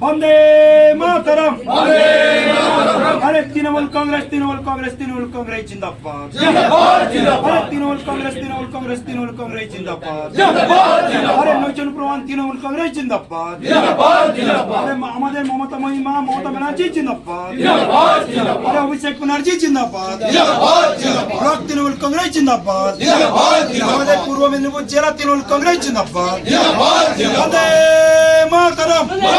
বন্দে মাতরম আরে তৃণমূল কংগ্রেস তৃণমূল কংগ্রেস তৃণমূল কংগ্রেস জিন্দাবাদ আরে তৃণমূল কংগ্রেস তৃণমূল কংগ্রেস তৃণমূল কংগ্রেস জিন্দাবাদ আরে নৈচন প্রমাণ তৃণমূল কংগ্রেস জিন্দাবাদ আরে মা- আমাদের মমতা মহিমা মমতা ব্যানার্জি জিন্দাবাদ আরে অভিষেক ব্যানার্জি জিন্দাবাদ ব্লক তৃণমূল কংগ্রেস জিন্দাবাদ আমাদের পূর্ব মেদিনীপুর জেলা তৃণমূল কংগ্রেস জিন্দাবাদ বন্দে মাতরম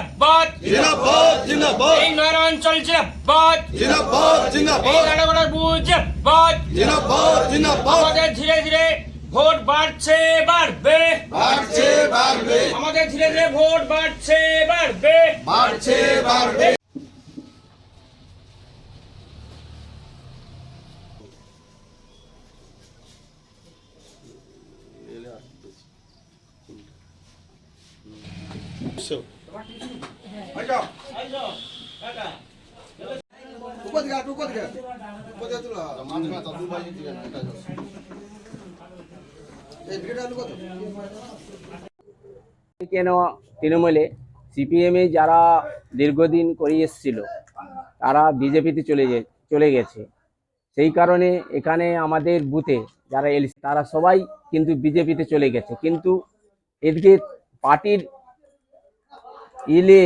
জিন্দাবাদ জিন্দাবাদ জিন্দাবাদ এই নয়নাঞ্চল জিন্দাবাদ জিন্দাবাদ এই জিন্দাবাদ নানাগড়ার বুথ জিন্দাবাদ জিন্দাবাদ জিন্দাবাদ আমাদের ধীরে ধীরে ভোট বাড়ছে বাড়বে বাড়ছে বাড়বে আমাদের ধীরে ধীরে ভোট বাড়ছে বাড়বে বাড়ছে বাড়বে কেন তৃণমূলে সিপিএমে যারা দীর্ঘদিন করে এসেছিল, তারা বিজেপিতে চলে চলে গেছে। সেই কারণে এখানে আমাদের বুথে যারা এল, তারা সবাই কিন্তু বিজেপিতে চলে গেছে। কিন্তু এদিকে পার্টির ইলে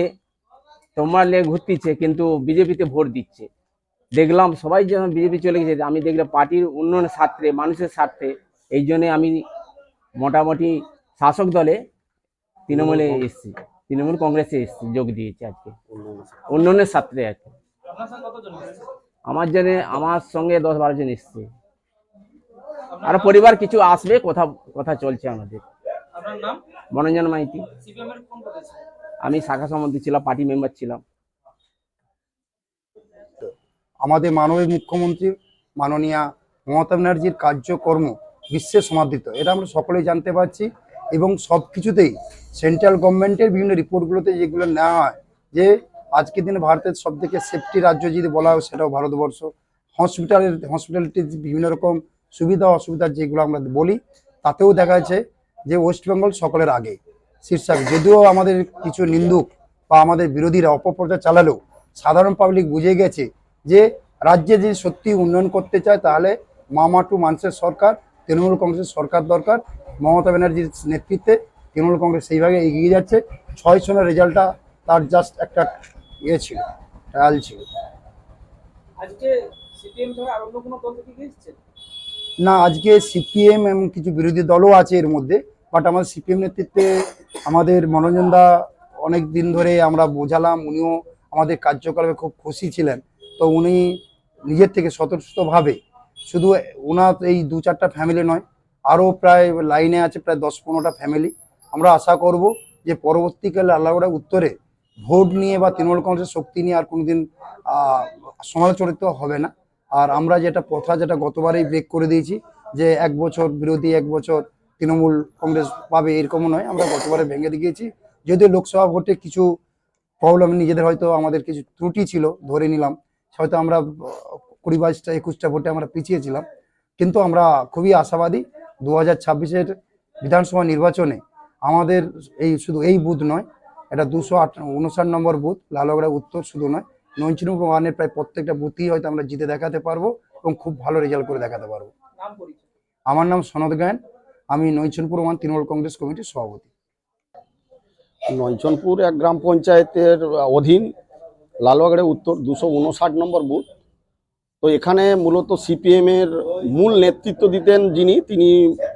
তোমার লে ঘুরতিছে কিন্তু বিজেপিতে ভোট দিচ্ছে। দেখলাম সবাই যখন বিজেপি চলে গেছে আমি দেখলাম পার্টির উন্নয়নের স্বার্থে মানুষের স্বার্থে এই জন্যে আমি মোটামুটি শাসক দলে তৃণমূলে এসছি তৃণমূল কংগ্রেসে এসছি যোগ দিয়েছি আজকে। উন্নয়নের ছাত্রে আর কি। আমার জন্য আমার সঙ্গে দশ বারো জন এসছে। আর পরিবার কিছু আসবে কথা কথা চলছে আমাদের। মনোরঞ্জন মাইতি। আমি শাখা সমিতি ছিলাম পার্টি মেম্বার ছিলাম। আমাদের মাননীয় মুখ্যমন্ত্রী, মাননীয়া মমতা ব্যানার্জির কার্যকর্ম বিশ্বে সমাদৃত। এটা আমরা সকলেই জানতে পারছি এবং সব কিছুতেই সেন্ট্রাল গভর্নমেন্টের বিভিন্ন রিপোর্টগুলোতে যেগুলো নেওয়া হয়, যে আজকের দিনে ভারতের সব থেকে সেফটি রাজ্য যদি বলা হয় সেটাও ভারতবর্ষ। হসপিটালের হসপিটালিটির বিভিন্ন রকম সুবিধা অসুবিধা যেগুলো আমরা বলি, তাতেও দেখা যাচ্ছে যে ওয়েস্ট বেঙ্গল সকলের আগে। শীর্ষক। যদিও আমাদের কিছু নিন্দুক বা আমাদের বিরোধীরা অপপ্রচার চালালেও সাধারণ পাবলিক বুঝে গেছে যে রাজ্যে যদি সত্যি উন্নয়ন করতে চায় তাহলে মামাটু মানুষের সরকার তৃণমূল কংগ্রেসের সরকার দরকার। মমতা ব্যানার্জির নেতৃত্বে তৃণমূল কংগ্রেস সেইভাবে এগিয়ে যাচ্ছে। ছয় সনের রেজাল্টটা তার জাস্ট একটা ইয়ে ছিল ট্রায়াল ছিল। না আজকে সিপিএম এবং কিছু বিরোধী দলও আছে এর মধ্যে বাট আমাদের সিপিএম নেতৃত্বে আমাদের মনোরঞ্জন দা অনেক দিন ধরে আমরা বোঝালাম, উনিও আমাদের কার্যকলাপে খুব খুশি ছিলেন। তো উনি নিজের থেকে স্বতঃস্ফূর্তভাবে শুধু ওনার এই দু চারটা ফ্যামিলি নয়, আরও প্রায় লাইনে আছে প্রায় দশ পনেরোটা ফ্যামিলি আমরা আশা করব যে পরবর্তীকালে আল্লাহগড়া উত্তরে ভোট নিয়ে বা তৃণমূল কংগ্রেসের শক্তি নিয়ে আর কোনোদিন সমালোচনিত হবে না। আর আমরা যেটা প্রথা যেটা গতবারেই ব্রেক করে দিয়েছি যে এক বছর বিরোধী, এক বছর তৃণমূল কংগ্রেস পাবে এরকমও নয় আমরা গতবারে ভেঙে দিয়েছি যদিও লোকসভা ভোটে কিছু প্রবলেম নিজেদের হয়তো আমাদের কিছু ত্রুটি ছিল ধরে নিলাম। হয়তো আমরা কুড়ি বাইশটা একুশটা ভোটে আমরা পিছিয়েছিলাম। কিন্তু আমরা খুবই আশাবাদী দু হাজার ছাব্বিশের বিধানসভা নির্বাচনে আমাদের এই শুধু এই বুথ নয় এটা দুশো আট উনষাট নম্বর বুথ লালগড়া উত্তর শুধু নয় নৈচিনপুর ওয়ানের প্রায় প্রত্যেকটা বুথই হয়তো আমরা জিতে দেখাতে পারব এবং খুব ভালো রেজাল্ট করে দেখাতে পারব। আমার নাম সনদ গায়ন আমি নৈচনপুর ওয়ান তৃণমূল কংগ্রেস কমিটির সভাপতি। নয়চনপুর এক গ্রাম পঞ্চায়েতের অধীন লালবাগড়ে উত্তর দুশো উনষাট নম্বর বুথ। তো এখানে মূলত সিপিএম এর মূল নেতৃত্ব দিতেন যিনি, তিনি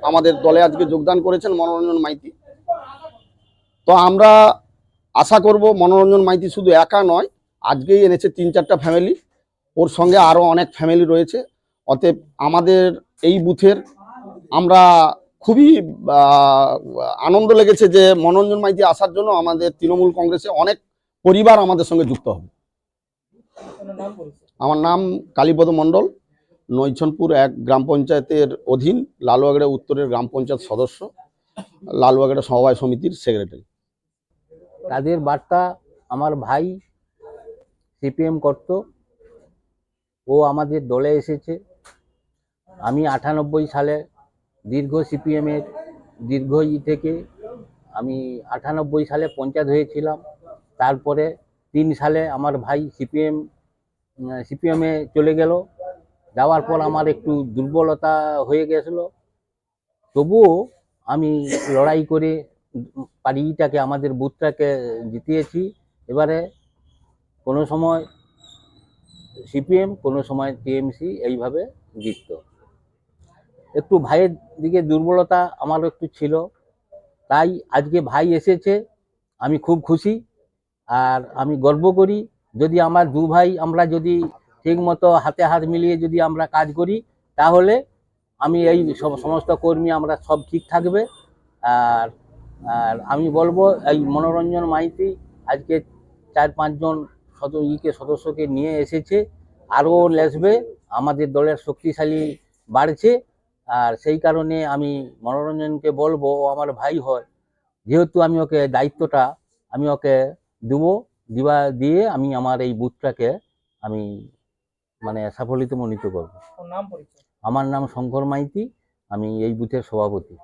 আমাদের দলে আজকে যোগদান করেছেন মনোরঞ্জন মাইতি। তো আমরা আশা করব মনোরঞ্জন মাইতি শুধু একা নয়, আজকেই এনেছে তিন চারটা ফ্যামিলি ওর সঙ্গে আরও অনেক ফ্যামিলি রয়েছে। অতএব আমাদের এই বুথের আমরা খুবই আনন্দ লেগেছে যে মনোরঞ্জন মাইতি আসার জন্য আমাদের তৃণমূল কংগ্রেসে অনেক পরিবার আমাদের সঙ্গে যুক্ত হবে। আমার নাম কালীপদ মণ্ডল, নৈছনপুর এক গ্রাম পঞ্চায়েতের অধীন, লালুয়াগড়া উত্তরের গ্রাম পঞ্চায়েত সদস্য লালবাগের সমবায় সমিতির সেক্রেটারি। তাদের বার্তা আমার ভাই সিপিএম করত, ও আমাদের দলে এসেছে। আমি আটানব্বই সালে দীর্ঘ সিপিএমের দীর্ঘ ই থেকে আমি আটানব্বই সালে পঞ্চায়েত হয়েছিলাম। তারপরে তিন সালে আমার ভাই সিপিএম সিপিএমে চলে গেল। যাওয়ার পর আমার একটু দুর্বলতা হয়ে গেছিল। তবুও আমি লড়াই করে পার্টিটাকে আমাদের বুথটাকে জিতিয়েছি। এবারে কোনো সময় সিপিএম কোনো সময় টিএমসি এইভাবে জিতত। একটু ভাইয়ের দিকে দুর্বলতা আমারও একটু ছিল। তাই আজকে ভাই এসেছে, আমি খুব খুশি আর আমি গর্ব করি। যদি আমার দু ভাই আমরা যদি ঠিক মতো হাতে হাত মিলিয়ে যদি আমরা কাজ করি, তাহলে আমি এই সব সমস্ত কর্মী আমরা সব ঠিক থাকবে। আর আর আমি বলব এই মনোরঞ্জন মাইতি আজকে চার পাঁচজন সদ, ইকে সদস্যকে নিয়ে এসেছে। আরও লেসবে। আমাদের দলের শক্তিশালী বাড়ছে। আর সেই কারণে আমি মনোরঞ্জনকে বলব আমার ভাই হয় যেহেতু আমি ওকে দায়িত্বটা আমি ওকে দেবো দিবা দিয়ে আমি আমার এই বুথটাকে আমি মানে সাফল্যিত করব। করব আমার নাম শঙ্কর মাইতি আমি এই বুথের সভাপতি।